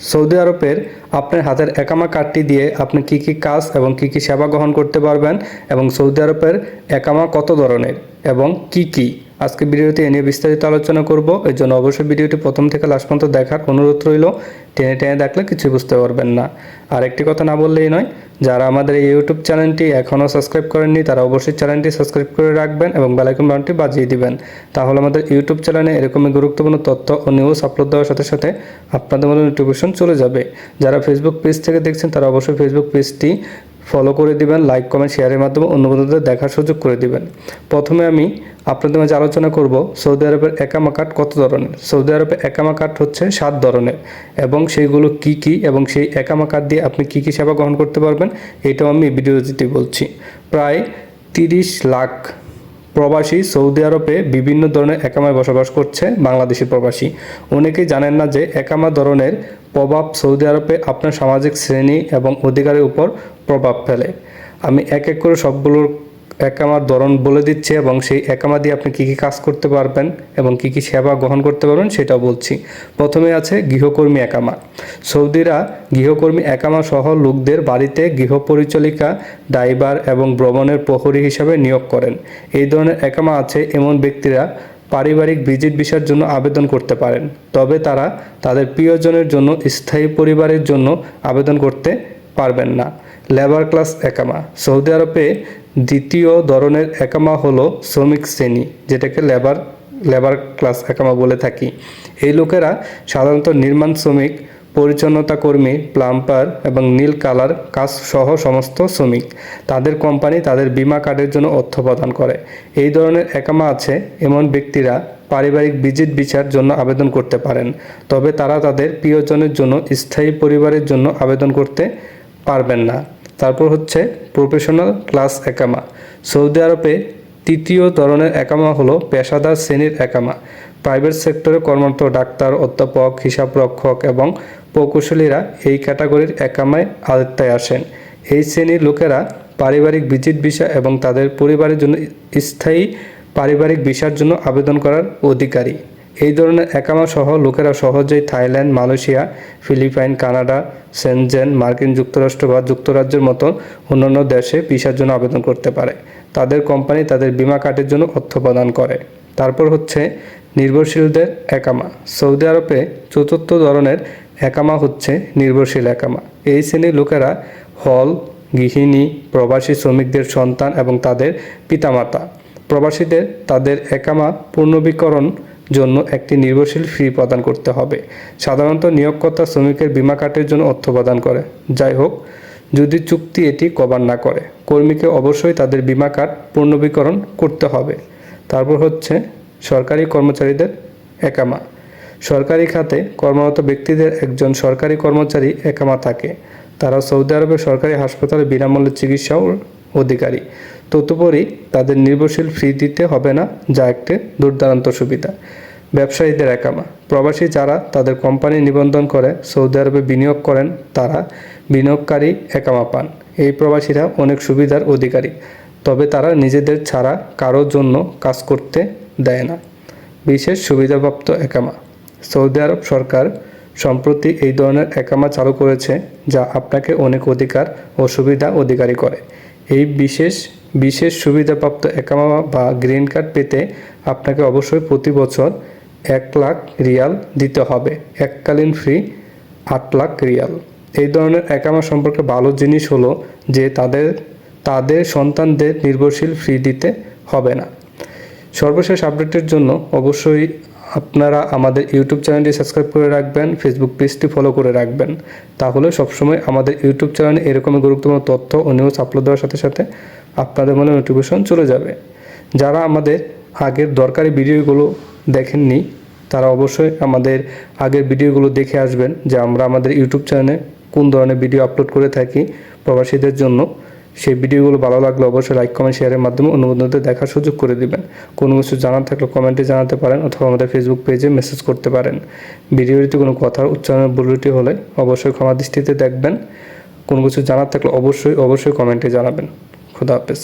Saudi আরবের আপনার হাতের একামা কার্ডটি দিয়ে আপনি কি কি কাজ এবং কি কি সেবা গ্রহণ করতে পারবেন এবং সৌদি আরবের একামা কত ধরনের এবং কি কি? আজকে ভিডিওতে এ নিয়ে বিস্তারিত আলোচনা করব। এর জন্য অবশ্যই ভিডিওটি প্রথম থেকে লাস্ট পর্যন্ত দেখার অনুরোধ রইল। টেনে টেনে দেখলে কিছুই বুঝতে পারবেন না। আর একটি কথা না বললেই নয় যারা আমাদের এই ইউটিউব চ্যানেলটি এখনও সাবস্ক্রাইব করেননি, তারা অবশ্যই চ্যানেলটি সাবস্ক্রাইব করে রাখবেন এবং বেলাইকন বাউনটি বাজিয়ে দিবেন। তাহলে আমাদের ইউটিউব চ্যানেলে এরকমই গুরুত্বপূর্ণ তথ্য ও নিউজ আপলোড দেওয়ার সাথে সাথে আপনাদের মধ্যে নোটিফিকেশন চলে যাবে। যারা ফেসবুক পেজ থেকে দেখছেন, তারা অবশ্যই ফেসবুক পেজটি ফলো করে দিবেন লাইক কমেন্ট শেয়ারের মাধ্যমে অন্য বন্ধুদের দেখার সুযোগ করে দিবেন। প্রথমে আমি আপনাদের মাঝে আলোচনা করব সৌদি আরবের একামা কার্ড কত ধরনের? সৌদি আরবে একামা কার্ড হচ্ছে সাত ধরনের এবং সেইগুলো কি কি এবং সেই একামা কার্ড দিয়ে আপনি কি কি সেবা গ্রহণ করতে পারবেন এটাও আমি ভিডিওতে বলছি। প্রায় তিরিশ লাখ প্রবাসী সৌদি আরবে বিভিন্ন ধরনের একামায় বসবাস করছে বাংলাদেশি প্রবাসী। অনেকেই জানেন না যে একামা ধরনের প্রভাব সৌদি আরবে আপনার সামাজিক শ্রেণি এবং অধিকারের উপর ফেলে। আমি এক এক করে সবগুলোর একামার ধরন বলে দিচ্ছি এবং সেই একামা দিয়ে আপনি কী কী কাজ করতে পারবেন এবং কী কী সেবা গ্রহণ করতে পারবেন সেটাও বলছি। প্রথমে আছে গৃহকর্মী একামা। সৌদিরা গৃহকর্মী একামা সহ লোকদের বাড়িতে গৃহ পরিচালিকা ড্রাইভার এবং ভ্রমণের প্রহরী হিসাবে নিয়োগ করেন। এই ধরনের একামা আছে এমন ব্যক্তিরা পারিবারিক ভিজিট ভিসার জন্য আবেদন করতে পারেন। তবে তারা তাদের প্রিয়জনের জন্য, স্থায়ী পরিবারের জন্য আবেদন করতে পারবেন না। Labour class একামা। সৌদি আরবে দ্বিতীয় ধরনের একামা হলো শ্রমিক শ্রেণি, যেটাকে লেবার লেবার ক্লাস একামা বলে থাকি। এই লোকেরা সাধারণত নির্মাণ শ্রমিক, পরিচ্ছন্নতা কর্মী প্লাম্পার এবং নীল কালার কাজ সহ সমস্ত শ্রমিক। তাদের কোম্পানি তাদের বিমা কার্ডের জন্য অর্থ প্রদান করে। এই ধরনের একামা আছে এমন ব্যক্তিরা পারিবারিক ভিজিট বিচার জন্য আবেদন করতে পারেন, তবে তারা তাদের প্রিয়জনের জন্য, স্থায়ী পরিবারের জন্য আবেদন করতে পারবেন না। তারপর হচ্ছে প্রফেশনাল ক্লাস একামা। সৌদি আরবে তৃতীয় ধরনের একামা হলো পেশাদার শ্রেণির একামা। প্রাইভেট সেক্টরে কর্মরত ডাক্তার, অধ্যাপক, হিসাবরক্ষক এবং প্রকৌশলীরা এই ক্যাটাগরির একামায় আওতায় আসেন। এই শ্রেণির লোকেরা পারিবারিক ভিজিট ভিসা এবং তাদের পরিবারের জন্য স্থায়ী পারিবারিক ভিসার জন্য আবেদন করার অধিকারী। এই ধরনের একামা সহ লোকেরা সহজেই Thailand, Malaysia, Philippine, Canada, Schengen, মার্কিন যুক্তরাষ্ট্র বা যুক্তরাজ্যের মতো অন্যান্য দেশে ভিসার জন্য আবেদন করতে পারে। তাদের কোম্পানি তাদের বিমা কার্ডের জন্য অর্থ প্রদান করে। তারপর হচ্ছে নির্ভরশীলদের একামা। সৌদি আরবে চতুর্থ ধরনের একামা হচ্ছে নির্ভরশীল একামা। এই শ্রেণির লোকেরা হল, গৃহিণী, প্রবাসী শ্রমিকদের সন্তান এবং তাদের পিতামাতা। প্রবাসীদের তাদের একামা পূর্ণবীকরণ জন্য একটি নির্ভরশীল ফি প্রদান করতে হবে। সাধারণত নিয়োগকর্তা শ্রমিকের বিমা কার্ডের জন্য অর্থ প্রদান করে। যাই হোক, যদি চুক্তি এটি কভার না করে, কর্মীকে অবশ্যই তাদের বিমা কার্ড পূর্ণবীকরণ করতে হবে। তারপর হচ্ছে সরকারি কর্মচারীদের একামা। সরকারি খাতে কর্মরত ব্যক্তিদের একজন সরকারি কর্মচারী একামা থাকে। তারা সৌদি আরবের সরকারি হাসপাতালে বিনামূল্যে চিকিৎসাও অধিকারী। তদুপরি তাদের নির্ভরশীল ফি দিতে হবে না, যা একটি দুর্দান্ত সুবিধা। ব্যবসায়ীদের একামা। প্রবাসী যারা তাদের কোম্পানি নিবন্ধন করে সৌদি আরবে বিনিয়োগ করেন, তারা বিনিয়োগকারী একামা পান। এই প্রবাসীরা অনেক সুবিধার অধিকারী, তবে তারা নিজেদের ছাড়া কারোর জন্য কাজ করতে দেয় না। বিশেষ সুবিধাপ্রাপ্ত একামা। সৌদি আরব সরকার সম্প্রতি এই ধরনের একামা চালু করেছে, যা আপনাকে অনেক অধিকার ও সুবিধা অধিকারী করে। এই বিশেষ বিশেষ সুবিধাপ্রাপ্ত একামা বা গ্রিন কার্ড পেতে আপনাকে অবশ্যই প্রতি বছর এক লাখ রিয়াল দিতে হবে। এককালীন ফ্রি আট লাখ রিয়াল। এই ধরনের একামা সম্পর্কে ভালো জিনিস হলো যে তাদের তাদের সন্তানদের নির্ভরশীল ফ্রি দিতে হবে না। সর্বশেষ আপডেটের জন্য অবশ্যই আপনারা আমাদের ইউটিউব চ্যানেলটি সাবস্ক্রাইব করে রাখবেন ফেসবুক পেজটি ফলো করে রাখবেন। তাহলে সবসময় আমাদের ইউটিউব চ্যানেলে এরকমই গুরুত্বপূর্ণ তথ্য ও নিউজ আপলোড দেওয়ার সাথে সাথে আপনাদের মনে নোটিফিকেশন চলে যাবে। যারা আমাদের আগের দরকারি ভিডিওগুলো দেখেননি, তারা অবশ্যই আমাদের আগের ভিডিওগুলো দেখে আসবেন যে আমরা আমাদের ইউটিউব চ্যানেলে কোন ধরনের ভিডিও আপলোড করে থাকি প্রবাসীদের জন্য। সেই ভিডিওগুলো ভালো লাগলে অবশ্যই লাইক কমেন্ট শেয়ারের মাধ্যমে অন্য দেখার সুযোগ করে দিবেন। কোনো কিছু জানার থাকলে কমেন্টে জানাতে পারেন অথবা আমাদের ফেসবুক পেজে মেসেজ করতে পারেন। ভিডিওটিতে কোনো কথার উচ্চারণের ভুলটি হলে অবশ্যই ক্ষমা দৃষ্টিতে দেখবেন। কোনো কিছু জানার থাকলে অবশ্যই অবশ্যই কমেন্টে জানাবেন। খুদা হাফেজ।